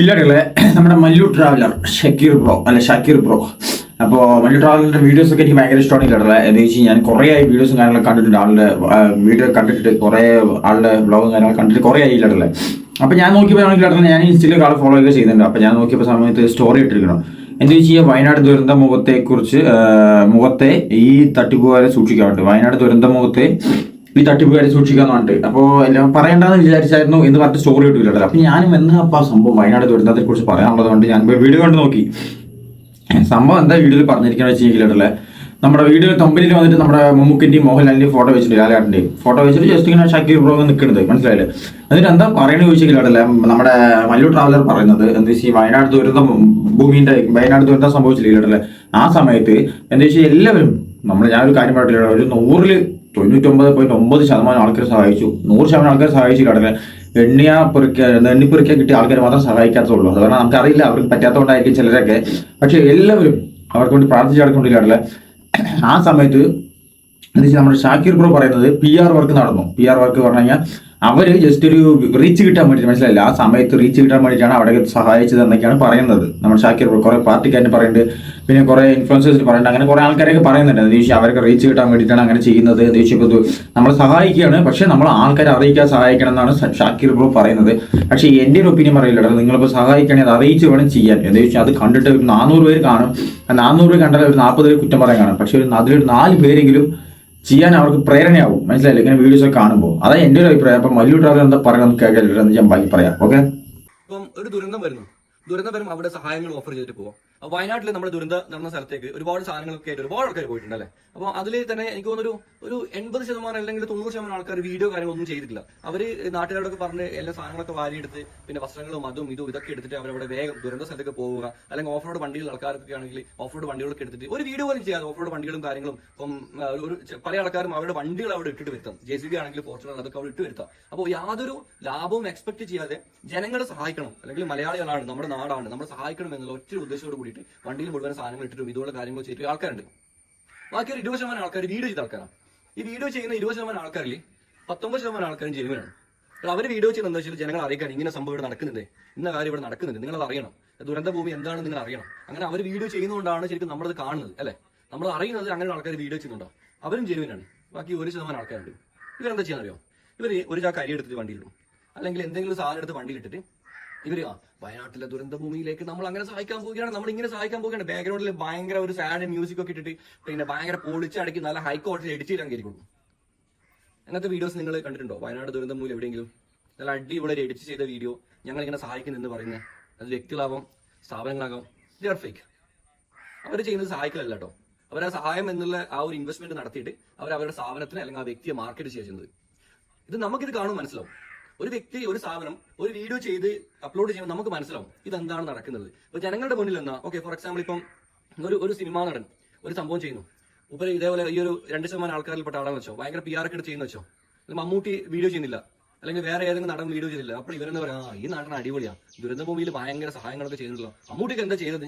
ഇല്ലടല്ലേ നമ്മുടെ Mallu traveller Shakir bro അല്ല Shakir bro. അപ്പോൾ മല്ലു ട്രാവലറിന്റെ വീഡിയോസ് ഒക്കെ എനിക്ക് ഭയങ്കര ഇഷ്ടമാണ് ഇല്ലടല്ലേ എന്ന് വെച്ചാൽ ഞാൻ കുറേ ആയി വീഡിയോസും കാര്യങ്ങളൊക്കെ കണ്ടിട്ടുണ്ട് ആളുടെ വീഡിയോ കണ്ടിട്ട് കുറേ ആളുടെ വ്ളോഗും കാര്യങ്ങളൊക്കെ കണ്ടിട്ട് കുറേ ആയി ഇല്ലടല്ലേ അപ്പോൾ ഞാൻ നോക്കിയപ്പോൾ ഞാൻ ഇൻസ്റ്റയിൽ ആളെ ഫോളോ ഒക്കെ ചെയ്യുന്നുണ്ട് അപ്പോൾ ഞാൻ നോക്കിയപ്പോൾ സമയത്ത് സ്റ്റോറി ഇട്ടിരിക്കണം. എന്താ വെച്ചാൽ വയനാട് ദുരന്ത മുഖത്തെക്കുറിച്ച് മുഖത്തെ ഈ തട്ടിപ്പുകാരെ സൂക്ഷിക്കാറുണ്ട് വയനാട് ദുരന്ത മുഖത്തെ ഈ തട്ടിപ്പുകാരെ സൂക്ഷിക്കാന്ന് പറഞ്ഞിട്ട് അപ്പോൾ എല്ലാം പറയണ്ടെന്ന് വിചാരിച്ചായിരുന്നു എന്ന് പറഞ്ഞിട്ട് സ്റ്റോറി ഇട്ടില്ലല്ലോ അപ്പൊ ഞാനും എന്നാ അപ്പൊ ആ സംഭവം വയനാട് ദുരന്തത്തെ കുറിച്ച് പറയാനുള്ളത് കൊണ്ട് ഞാൻ വീഡിയോ കണ്ടു നോക്കി. സംഭവം എന്താ വീഡിയോയിൽ പറഞ്ഞിരിക്കുന്നത് വെച്ച് നമ്മുടെ വീഡിയോ കമ്പനിയിൽ വന്നിട്ട് നമ്മുടെ മമ്മൂക്കിന്റെയും മോഹൻലാലിന്റെയും ഫോട്ടോ വെച്ചിട്ടുണ്ട് ലാലാട്ടിന്റെയും ഫോട്ടോ വെച്ചിട്ട് ജസ്റ്റ് ഇങ്ങനെ ഷാക്കി ബ്രോ നിൽക്കുന്നത് മനസ്സിലായില്ലേ? എന്നിട്ട് എന്താ പറയണത് ചോദിച്ചിട്ടില്ല നമ്മുടെ മല്ലു ട്രാവലർ പറയുന്നത് എന്താ വെച്ചാൽ വയനാട് ദുരന്തം ഭൂമിന്റെ വയനാട് ദുരന്തം സംഭവിച്ചില്ലേ ആ സമയത്ത് എന്താ വെച്ചാൽ എല്ലാവരും നമ്മൾ ഞാനൊരു കാര്യം പറഞ്ഞിട്ടില്ല ഒരു നൂറിൽ തൊണ്ണൂറ്റൊമ്പത് പോയിന്റ് ഒമ്പത് ശതമാനം ആൾക്കാർ സഹായിച്ചു. നൂറ് ശതമാനം ആൾക്കാർ സഹായിച്ചില്ല അടങ്ങൾ എണ്ണിയ പെറുക്ക എണ്ണിപ്പെറുക്കിയ കിട്ടിയ ആൾക്കാർ മാത്രം സഹായിക്കാത്തുള്ളൂ അത് കാരണം നമുക്കറിയില്ല അവർക്ക് പറ്റാത്തതുകൊണ്ടായിരിക്കും ചിലരൊക്കെ. പക്ഷേ എല്ലാവരും അവർക്ക് വേണ്ടി പ്രാർത്ഥിച്ച് നടക്കൊണ്ടില്ല ആ സമയത്ത് എന്താ വെച്ചാൽ നമ്മുടെ ഷാക്കിർ ബ്രോ പറയുന്നത് പി ആർ വർക്ക് നടന്നു. പി ആർ വർക്ക് പറഞ്ഞു കഴിഞ്ഞാൽ അവർ ജസ്റ്റ് ഒരു റീച്ച് കിട്ടാൻ വേണ്ടി മനസ്സിലായില്ല? ആ സമയത്ത് റീച്ച് കിട്ടാൻ വേണ്ടിയിട്ടാണ് അവിടെ സഹായിച്ചത് എന്നൊക്കെയാണ് പറയുന്നത്. നമ്മൾ ഷാക്കിർ കുറെ പാർട്ടിക്കാരന് പറയുന്നുണ്ട് പിന്നെ കുറെ ഇൻഫ്ലുവൻസേഴ്സ് പറയുന്നുണ്ട് അങ്ങനെ കുറെ ആൾക്കാരൊക്കെ പറയുന്നുണ്ട്. എന്ന് വെച്ചാൽ അവർക്ക് റീച്ച് കിട്ടാൻ വേണ്ടിയിട്ടാണ് അങ്ങനെ ചെയ്യുന്നത്. എന്ന് ചോദിച്ചപ്പോൾ നമ്മൾ സഹായിക്കുകയാണ് പക്ഷെ നമ്മൾ ആൾക്കാരെ അറിയിക്കാൻ സഹായിക്കണം എന്നാണ് ഷാക്കിർ ബ്രോ പറയുന്നത്. പക്ഷേ എന്റെ ഒരു ഒപ്പീനിയൻ പറയില്ല നിങ്ങളിപ്പോൾ സഹായിക്കണേ അത് അറിയിച്ച് വേണം ചെയ്യാൻ. എന്ന് വെച്ചാൽ അത് കണ്ടിട്ട് ഒരു നാനൂറ് പേര് കാണും. നാനൂറ് പേര് കണ്ടാൽ ഒരു നാൽപ്പത് പേര് കുറ്റം പറയാൻ കാണും. പക്ഷെ ഒരു അതിലൊരു നാല് പേരെങ്കിലും ചെയ്യാൻ അവർക്ക് പ്രേരണയാവും. മനസ്സിലായില്ല? ഇങ്ങനെ വീഡിയോസ് ഒക്കെ കാണുമ്പോൾ. അതാ എന്റെ ഒരു അഭിപ്രായം. അപ്പം മല്ലു ട്രാവലർ എന്താ പറയുക നമുക്ക് കേൾക്കാൻ ഞാൻ ബാക്കി പറയാം. ഓക്കെ ഇപ്പം ഒരു ദുരന്തം വരുന്നു. ദുരന്തം വരുമ്പോൾ അവിടെ സഹായങ്ങൾ ഓഫർ ചെയ്തിട്ട് പോവാം. വയനാട്ടിൽ നമ്മുടെ ദുരന്ത നടന്ന സ്ഥലത്തേക്ക് ഒരുപാട് സാധനങ്ങളൊക്കെ ആയിട്ട് ഒരുപാട് ആൾക്കാർ പോയിട്ടുണ്ട് അല്ലേ അപ്പോൾ അതിൽ തന്നെ എനിക്ക് തോന്നുന്നൊരു ഒരു എൺപത് ശതമാനം അല്ലെങ്കിൽ തൊണ്ണൂറ് ശതമാനം ആൾക്കാർ വീഡിയോ കാര്യങ്ങളൊന്നും ചെയ്തിട്ടില്ല. അവർ നാട്ടുകാരോടൊക്കെ പറഞ്ഞ് എല്ലാ സാധനങ്ങളൊക്കെ വാരിയെടുത്ത് പിന്നെ വസ്ത്രങ്ങളും അതും ഇതും ഇതൊക്കെ എടുത്തിട്ട് അവരവിടെ വേഗം ദുരന്ത സ്ഥലത്തേക്ക് പോവുക. അല്ലെങ്കിൽ ഓഫ് റോഡ് വണ്ടികൾ ആൾക്കാരൊക്കെ ആണെങ്കിൽ ഓഫ് റോഡ് വണ്ടികളൊക്കെ എടുത്തിട്ട് ഒരു വീഡിയോ പോലും ചെയ്യാതെ ഓഫ് റോഡ് വണ്ടികളും കാര്യങ്ങളും ഇപ്പം ഒരു പല ആൾക്കാരും അവരുടെ വണ്ടികൾ അവിടെ ഇട്ടിട്ട് വരുത്താം. ജെ സി ബി ആണെങ്കിൽ ഫോർച്ചുണർ അതൊക്കെ അവിടെ ഇട്ട് വരുത്താം. അപ്പോൾ യാതൊരു ലാഭവും എക്സ്പെക്ട് ചെയ്യാതെ ജനങ്ങളെ സഹായിക്കണം. അല്ലെങ്കിൽ മലയാളികളാണ് നമ്മുടെ നാടാണ് നമ്മൾ സഹായിക്കണം എന്നുള്ള ഒറ്റ ഉദ്ദേശത്തോട് കൂടിയിട്ട് വണ്ടിയിൽ മുഴുവൻ സാധനങ്ങൾ ഇട്ടിട്ടും ഇതുപോലെ കാര്യങ്ങൾ ചെയ്തിട്ട് ആൾക്കാരുണ്ട്. ബാക്കി ഒരു ഇരുപത് ശതമാനം ആൾക്കാർ വീഡിയോ ചെയ്ത ആൾക്കാരാണ്. ഈ വീഡിയോ ചെയ്യുന്ന ഇരുപത് ശതമാനം ആൾക്കാരിൽ പത്തൊമ്പത് ശതമാനം ആൾക്കാരും ജെനുവിനാണ്. അവർ വീഡിയോ ചെയ്യുന്നത് എന്താ വെച്ചാൽ ജനങ്ങൾ അറിയിക്കാൻ ഇങ്ങനെ സംഭവം ഇവിടെ നടക്കുന്നുണ്ട്. ഇന്ന കാര്യം ഇവിടെ നടക്കുന്നുണ്ട്. നിങ്ങൾ അറിയണം. ദുരന്ത ഭൂമി എന്താണെന്ന് നിങ്ങൾ അറിയണം. അങ്ങനെ അവർ വീഡിയോ ചെയ്യുന്നതുകൊണ്ടാണ് ശരിക്കും നമ്മളത് കാണുന്നത് അല്ലേ? നമ്മൾ അറിയുന്നത് അങ്ങനെ ആൾക്കാർ വീഡിയോ ചെയ്യുന്നുണ്ടോ? അവരും ജെനുവിനാണ്. ബാക്കി ഒരു ശതമാനം ആൾക്കാരുണ്ട്. ഇവരെന്താ ചെയ്യാൻ അറിയോ ഇവർ ഒരു ചാക്ക് അരി എടുത്തിട്ട് വണ്ടിയിലിടും. അല്ലെങ്കിൽ എന്തെങ്കിലും സാധനം എടുത്ത് വണ്ടിയിലിട്ടിട്ട് ഇവർ വയനാട്ടിലെ ദുരന്ത ഭൂമിയിലേക്ക് നമ്മൾ അങ്ങനെ സഹായിക്കാൻ പോവുകയാണ് നമ്മൾ ഇങ്ങനെ സഹായിക്കാൻ പോവുകയാണ്. ബാക്ക്ഗ്രൗണ്ടിൽ ഭയങ്കര ഒരു സാഡ് മ്യൂസിക് ഒക്കെ ഇട്ടിട്ട് പിന്നെ ഭയങ്കര പൊളിച്ചടക്കി നല്ല ഹൈ ക്വാളിറ്റി എഡിറ്റ് ചെയ്താൽ കയറിക്കൊള്ളു അങ്ങനത്തെ വീഡിയോസ് നിങ്ങൾ കണ്ടിട്ടുണ്ടോ? വയനാട് ദുരന്തം മൂലം എവിടെയെങ്കിലും? നല്ല അടിപൊളി എഡിറ്റ് ചെയ്ത വീഡിയോ ഞങ്ങൾ ഇങ്ങനെ സഹായിക്കുന്നെന്ന് പറയുന്നത് അത് വ്യക്തികളാവാം സ്ഥാപനങ്ങളാകാം ഫേക്ക് അവർ ചെയ്യുന്നത് സഹായിക്കലല്ല കേട്ടോ അവർ ആ സഹായം എന്നുള്ള ആ ഒരു ഇൻവെസ്റ്റ്മെന്റ് നടത്തിയിട്ട് അവർ അവരുടെ സ്ഥാപനത്തിന് അല്ലെങ്കിൽ ആ വ്യക്തിയെ മാർക്കറ്റ് ചെയ്യുന്നത്. ഇത് നമുക്കിത് കാണും മനസ്സിലാവും. ഒരു വ്യക്തി ഒരു സ്ഥാപനം ഒരു വീഡിയോ ചെയ്ത് അപ്ലോഡ് ചെയ്യുമ്പോൾ നമുക്ക് മനസ്സിലാവും ഇതെന്താണ് നടക്കുന്നത്. ഇപ്പൊ ജനങ്ങളുടെ മുന്നിൽ എന്നാ ഓക്കെ ഫോർ എക്സാമ്പിൾ ഇപ്പം ഒരു ഒരു സിനിമാ നടൻ ഒരു സംഭവം ചെയ്യുന്നു. ഉപരി ഇതേപോലെ ഈ ഒരു രണ്ട് ശതമാനം ആൾക്കാരിൽപ്പെട്ട ആളെന്ന് വെച്ചോ ഭയങ്കര പി ആർ ഒക്കെ ചെയ്യുന്ന വെച്ചോ മമ്മൂട്ടി വീഡിയോ ചെയ്യുന്നില്ല അല്ലെങ്കിൽ വേറെ ഏതെങ്കിലും നടൻ വീഡിയോ ചെയ്തില്ല അപ്പോൾ ഇവരെന്ന് പറയാ ആ ഈ നടൻ അടിപൊളിയാണ് ദുരന്ത ഭൂമിയിൽ ഭയങ്കര സഹായങ്ങളൊക്കെ ചെയ്തിട്ടുള്ള മമ്മൂട്ടിക്ക് എന്താ ചെയ്തത്?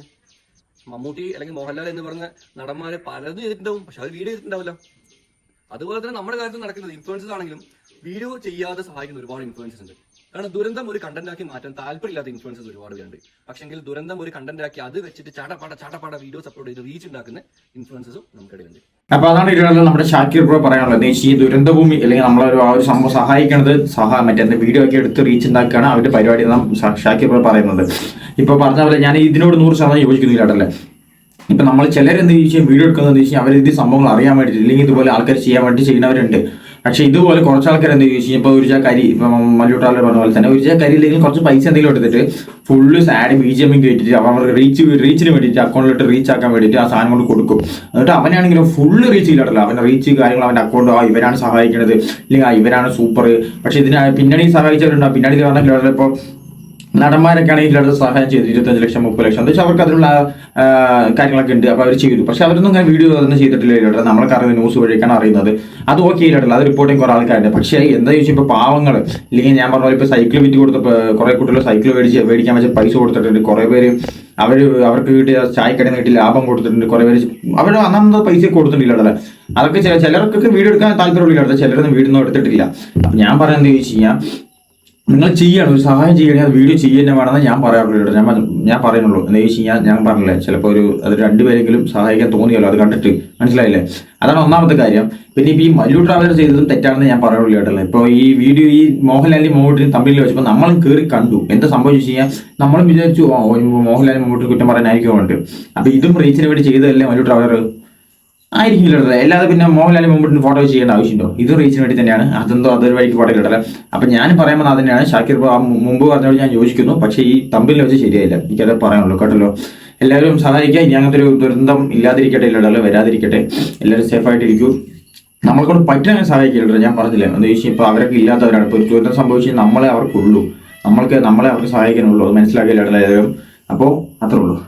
മമ്മൂട്ടി അല്ലെങ്കിൽ മോഹൻലാൽ എന്ന് പറഞ്ഞ നടന്മാരെ പലതും ചെയ്തിട്ടുണ്ടാവും പക്ഷെ അവർ വീഡിയോ ചെയ്തിട്ടുണ്ടാവില്ല. അതുപോലെ തന്നെ നമ്മുടെ കാര്യത്തിൽ നടക്കുന്നത് ഇൻഫ്ലുവൻസസ് ആണെങ്കിലും വീഡിയോ ചെയ്യാതെ സഹായിക്കുന്ന ഒരുപാട് ഇൻഫ്ലുവൻസസ് ഉണ്ട്. കാരണം ദുരന്തം ഒരു കണ്ടന്റ് ആക്കി മാറ്റാൻ താല്പര്യമില്ലാത്ത ഇൻഫ്ലുവൻസസ് ഒരുപാട് പേരുണ്ട്. പക്ഷെങ്കിൽ ദുരന്തം ഒരു കണ്ടന്റ് ആക്കി അത് വെച്ചിട്ട് ചാടപ്പാട ചാടപ്പാട വീഡിയോസ് അപ്ലോഡ് ചെയ്ത് റീച്ച് ഉണ്ടാക്കുന്ന ഇൻഫ്ലുവൻസസും നമുക്കിടയിലുണ്ട് അപ്പൊ അതാണ് ഇരുപത് നമ്മുടെ ഷാക്കിർ ബ്രോ പറയാനുള്ളത്. ഈ ദുരന്തഭൂമി അല്ലെങ്കിൽ നമ്മളൊരു ആ ഒരു സംഭവം സഹായിക്കുന്നത് സഹാ മറ്റേ വീഡിയോ ഒക്കെ എടുത്ത് റീച്ച് ഉണ്ടാക്കുകയാണ് അവരുടെ പരിപാടി നാം ഷാക്കിർ ബ്രോ പറയുന്നത്. ഇപ്പൊ പറഞ്ഞ പോലെ ഞാൻ ഇതിനോട് നൂറ് ശതമാനം യോജിക്കുന്നില്ല കേട്ടല്ലേ ഇപ്പൊ നമ്മൾ ചിലരെന്ത് ചോദിച്ചാൽ വീഡിയോ എടുക്കുന്നത് വെച്ചാൽ അവർ ഇത് സംഭവങ്ങൾ അറിയാൻ വേണ്ടിയിട്ട് ഇല്ലെങ്കിൽ ഇതുപോലെ ആൾക്കാർ ചെയ്യാൻ വേണ്ടി ചെയ്യുന്നവരുണ്ട്. പക്ഷെ ഇതുപോലെ കുറച്ച് ആൾക്കാർ എന്ത് ചോദിച്ചു ഇപ്പോൾ ഒരു കരി അരി ഇപ്പൊ മല്ലൂട്ടാളെ പറഞ്ഞ പോലെ തന്നെ ഒരു കരി ഇല്ലെങ്കിൽ കുറച്ച് പൈസ എന്തെങ്കിലും എടുത്തിട്ട് ഫുള്ള് സാഡ് ബി ജി എമ്മിൽ കയറ്റിട്ട് അവർ റീച്ച് റീച്ചിന് വേണ്ടിയിട്ട് അക്കൗണ്ടിലോട്ട് റീച്ച് ആക്കാൻ വേണ്ടിയിട്ട് ആ സാധനം കൊണ്ട് കൊടുക്കും. എന്നിട്ട് അവനാണെങ്കിലും ഫുള്ള് റീച്ച് ഇല്ലാട്ടല്ലോ അവന്റെ റീച്ച് കാര്യങ്ങൾ അവന്റെ അക്കൗണ്ട് ആ ഇവരാണ് സഹായിക്കുന്നത് ഇല്ലെങ്കിൽ ആ ഇവരാണ് സൂപ്പർ പക്ഷെ ഇതിന് പിന്നണി സഹായിച്ചവരുണ്ടോ. പിന്നണി പറഞ്ഞാൽ ഇപ്പോൾ നടന്മാരൊക്കെ ആണെങ്കിൽ ഇതിലടുത്ത് സഹായം ചെയ്തു. ഇരുപത്തഞ്ച് ലക്ഷം മുപ്പത് ലക്ഷം. എന്താ അവർക്ക് അതിനുള്ള കാര്യങ്ങളൊക്കെ ഉണ്ട്. അപ്പോൾ അവർ ചെയ്തു. പക്ഷെ അവരൊന്നും അങ്ങനെ വീഡിയോ ഒന്നും ചെയ്തിട്ടില്ല ഇല്ലട്ടെ നമ്മളൊക്കെ അറിയുന്നത് ന്യൂസ് വഴിയൊക്കെയാണ് അറിയുന്നത്. അത് ഓക്കെ ഇല്ലട്ടല്ല അത് റിപ്പോർട്ടിങ് കുറേ ആൾക്കാരുണ്ട്. പക്ഷേ എന്താ ചോദിച്ചാൽ ഇപ്പോൾ പാവങ്ങൾ ഇല്ലെങ്കിൽ ഞാൻ പറഞ്ഞ പോലെ ഇപ്പോൾ സൈക്കിൾ വിറ്റ് കൊടുത്ത കുറേ കുട്ടികൾ സൈക്കിൾ മേടിച്ച് മേടിക്കാൻ വെച്ച പൈസ കൊടുത്തിട്ടുണ്ട്. കുറേ പേര് അവർ അവർക്ക് കിട്ടിയ ചായക്കടയിൽ കിട്ടിയ ലാഭം കൊടുത്തിട്ടുണ്ട്. കുറേ പേര് അവർ അന്നന്ന് പൈസ കൊടുത്തിട്ടില്ല അതൊക്കെ ചില ചിലർക്കൊക്കെ വീട് എടുക്കാൻ താല്പര്യമുള്ള ചിലരൊന്നും വീടൊന്നും എടുത്തിട്ടില്ല. അപ്പം ഞാൻ പറയുന്നത് ചോദിച്ചു കഴിഞ്ഞാൽ നിങ്ങൾ ചെയ്യണം ഒരു സഹായം ചെയ്യണേ അത് വീഡിയോ ചെയ്യുന്നേ വേണമെന്ന് ഞാൻ പറയാറുള്ളൂ ഞാൻ ഞാൻ പറയുന്നുള്ളൂ. എന്താ ചോദിച്ചു ഞാൻ ഞാൻ പറഞ്ഞില്ലേ? ചിലപ്പോൾ ഒരു അത് രണ്ടുപേരെങ്കിലും സഹായിക്കാൻ തോന്നിയല്ലോ അത് കണ്ടിട്ട് മനസ്സിലായില്ലേ? അതാണ് ഒന്നാമത്തെ കാര്യം. പിന്നെ ഇപ്പോൾ ഈ മല്ലു ട്രാവലർ ചെയ്തതും തെറ്റാണെന്ന് ഞാൻ പറയുള്ളൂ കേട്ടോ. ഇപ്പോൾ ഈ വീഡിയോ ഈ മോഹൻലാലി മോഹൻലാലിനും തമ്മിൽ വെച്ചപ്പോൾ നമ്മളും കയറി കണ്ടു. എന്താ സംഭവിച്ചു കഴിഞ്ഞാൽ നമ്മളും വിചാരിച്ചു ഓ മോഹൻലാലിന് മോഹൻലാലിനെ കുറ്റം പറയാനായിരിക്കും ഉണ്ട് അപ്പോൾ ഇതും റീച്ചിന് വേണ്ടി ചെയ്തതല്ലേ മല്ലു ട്രാവലർ ആയിരിക്കില്ല കേട്ടോ അല്ലാതെ പിന്നെ മോഹൻലാലിന് മുമ്പിട്ട് ഫോട്ടോ ചെയ്യേണ്ട ആവശ്യമുണ്ടോ ഇത് റീച്ചിന് വേണ്ടി തന്നെയാണ്. അതെന്തോ അതൊരു വഴിക്ക് ഫോട്ടോ കിട്ടല അപ്പൊ ഞാൻ പറയുമ്പോൾ അത് തന്നെയാണ് ഷാക്കിർ മുമ്പ് പറഞ്ഞോട് ഞാൻ യോജിക്കുന്നു. പക്ഷേ ഈ തമ്പിൽ വെച്ച് ശരിയായില്ല. എനിക്കത് പറയാനുള്ളൂ. കേട്ടല്ലോ? എല്ലാവരും സഹായിക്കുക ഇനി അങ്ങനത്തെ ഒരു ദുരന്തം ഇല്ലാതിരിക്കട്ടെ ഇല്ലല്ലോ വരാതിരിക്കട്ടെ. എല്ലാവരും സേഫ് ആയിട്ടിരിക്കൂ. നമ്മളെക്കൊണ്ട് പറ്റുന്ന സഹായിക്കില്ല ഞാൻ പറഞ്ഞില്ല? എന്ന് ചോദിച്ചാൽ ഇപ്പോൾ അവരൊക്കെ ഇല്ലാത്തവരാണ്. ഇപ്പോൾ ഒരു ദുരന്തം സംഭവിച്ചാൽ നമ്മളെ അവർക്കുള്ളൂ. നമ്മൾക്ക് നമ്മളെ അവർക്ക് സഹായിക്കാനുള്ളൂ. അത് മനസ്സിലാക്കിയില്ല എല്ലാവരും അപ്പോൾ അത്രേ ഉള്ളൂ.